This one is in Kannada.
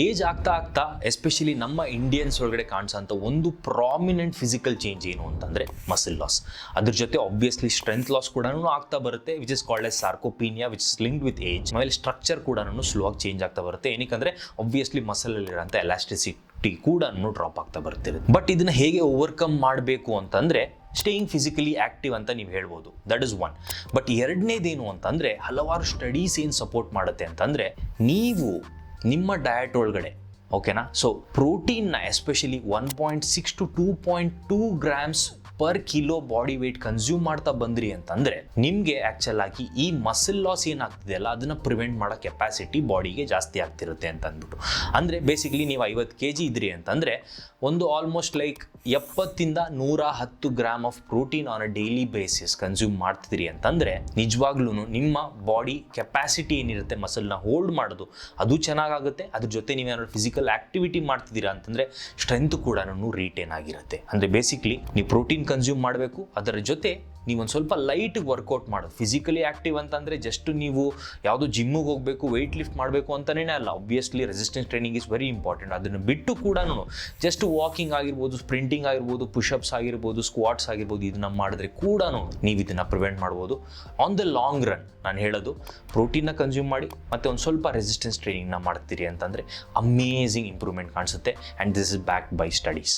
ಏಜ್ ಆಗ್ತಾ ಆಗ್ತಾ ಎಸ್ಪೆಷಲಿ ನಮ್ಮ ಇಂಡಿಯನ್ಸ್ ಒಳಗಡೆ ಕಾಣಿಸೋಂಥ ಒಂದು ಪ್ರಾಮಿನೆಂಟ್ ಫಿಸಿಕಲ್ ಚೇಂಜ್ ಏನು ಅಂತಂದರೆ ಮಸಲ್ ಲಾಸ್ ಅದ್ರ ಜೊತೆ ಆಬ್ವಿಯಸ್ಲಿ ಸ್ಟ್ರೆಂತ್ ಲಾಸ್ ಕೂಡ ಆಗ್ತಾ ಬರುತ್ತೆ which is called as sarcopenia which is linked with age ಆಮೇಲೆ ಸ್ಟ್ರಕ್ಚರ್ ಕೂಡ ಸ್ಲೋ ಆಗಿ ಚೇಂಜ್ ಆಗ್ತಾ ಬರುತ್ತೆ. ಏನಕ್ಕಂದ್ರೆ ಆಬ್ವಿಯಸ್ಲಿ ಮಸಲಲ್ಲಿರೋಂಥ ಎಲಾಸ್ಟಿಸಿಟಿ ಕೂಡ ಡ್ರಾಪ್ ಆಗ್ತಾ ಬರ್ತಿರುತ್ತೆ ಬಟ್ ಇದನ್ನ ಹೇಗೆ ಓವರ್ಕಮ್ ಮಾಡಬೇಕು ಅಂತಂದ್ರೆ ಸ್ಟೇಯಿಂಗ್ ಫಿಸಿಕಲಿ ಆಕ್ಟಿವ್ ಅಂತ ನೀವು ಹೇಳ್ಬೋದು. ದಟ್ ಇಸ್ ಒನ್ ಬಟ್ ಎರಡನೇದೇನು ಅಂತಂದರೆ, ಹಲವಾರು ಸ್ಟಡೀಸ್ ಏನು ಸಪೋರ್ಟ್ ಮಾಡುತ್ತೆ ಅಂತಂದರೆ, ನೀವು ನಿಮ್ಮ ಡಯಟ್ ಒಳಗಡೆ ಓಕೆನಾ ಸೊ ಪ್ರೋಟೀನ್ನ especially one point six to two point two grams per kilo body weight consume ಮಾಡ್ತಾ ಬಂದ್ರಿ ಅಂತಂದ್ರೆ, ನಿಮಗೆ ಆಕ್ಚುಲ್ ಆಗಿ ಈ ಮಸಲ್ ಲಾಸ್ ಏನಾಗ್ತಿದೆ ಅಲ್ಲ, ಅದನ್ನ ಪ್ರಿವೆಂಟ್ ಮಾಡೋ ಕೆಪಾಸಿಟಿ ಬಾಡಿಗೆ ಜಾಸ್ತಿ ಆಗ್ತಿರುತ್ತೆ ಅಂತ ಅಂದ್ಬಿಟ್ಟು ಅಂದ್ರೆ ಬೇಸಿಕಲಿ ನೀವು ಐವತ್ತು ಕೆ ಜಿ ಇದ್ರಿ ಅಂತಂದ್ರೆ, ಒಂದು ಆಲ್ಮೋಸ್ಟ್ ಲೈಕ್ ಎಪ್ಪತ್ತಿಂದ ನೂರ ಹತ್ತು gram of protein on a daily basis consume ಮಾಡ್ತಿದ್ರಿ ಅಂತಂದ್ರೆ ನಿಜವಾಗ್ಲೂ ನಿಮ್ಮ ಬಾಡಿ ಕೆಪಾಸಿಟಿ ಏನಿರುತ್ತೆ ಮಸಲ್ನ ಹೋಲ್ಡ್ ಮಾಡೋದು, ಅದು ಚೆನ್ನಾಗಾಗುತ್ತೆ. ಅದ್ರ ಜೊತೆ ನೀವೇನಾದ್ರು ಫಿಸಿಕಲ್ ಆಕ್ಟಿವಿಟಿ ಮಾಡ್ತಿದ್ದೀರಾ ಅಂತಂದ್ರೆ ಸ್ಟ್ರೆಂತ್ ಕೂಡ ರೀಟೇನ್ ಆಗಿರುತ್ತೆ. ಅಂದ್ರೆ ಬೇಸಿಕ್ಲಿ ನೀವು ಪ್ರೋಟೀನ್ ಕನ್ಸ್ಯೂಮ್ ಮಾಡಬೇಕು. ಅದರ ಜೊತೆ ನೀವು ಒಂದು ಸ್ವಲ್ಪ ಲೈಟ್ ವರ್ಕೌಟ್ ಮಾಡೋದು ಫಿಸಿಕಲಿ ಆ್ಯಕ್ಟಿವ್ ಅಂತಂದರೆ ಜಸ್ಟ್ ನೀವು ಯಾವುದೋ ಜಿಮ್ಮಿಗೆ ಹೋಗಬೇಕು ವೆಯ್ಟ್ ಲಿಫ್ಟ್ ಮಾಡಬೇಕು ಅಂತಲೇ ಅಲ್ಲ. Obviously resistance training is very important ಅದನ್ನು ಬಿಟ್ಟು ಕೂಡ ಜಸ್ಟ್ ವಾಕಿಂಗ್ ಆಗಿರ್ಬೋದು ಸ್ಪ್ರಿಂಟಿಂಗ್ ಆಗಿರ್ಬೋದು ಪುಷಪ್ಸ್ ಆಗಿರ್ಬೋದು ಸ್ಕ್ವಾಟ್ಸ್ ಆಗಿರ್ಬೋದು ಇದನ್ನು ಮಾಡಿದ್ರೆ ಕೂಡ ನೀವು ಇದನ್ನು ಪ್ರಿವೆಂಟ್ ಮಾಡ್ಬೋದು. ಆನ್ ದ ಲಾಂಗ್ ರನ್ ನಾನು ಹೇಳೋದು ಪ್ರೋಟೀನ್ನ ಕನ್ಸ್ಯೂಮ್ ಮಾಡಿ ಮತ್ತು ಒಂದು ಸ್ವಲ್ಪ ರೆಸಿಸ್ಟೆನ್ಸ್ ಟ್ರೈನಿಂಗ್ನ ಮಾಡ್ತೀರಿ ಅಂತಂದರೆ ಅಮೇಝಿಂಗ್ ಇಂಪ್ರೂವ್ಮೆಂಟ್ ಕಾಣಿಸುತ್ತೆ. And this is back by studies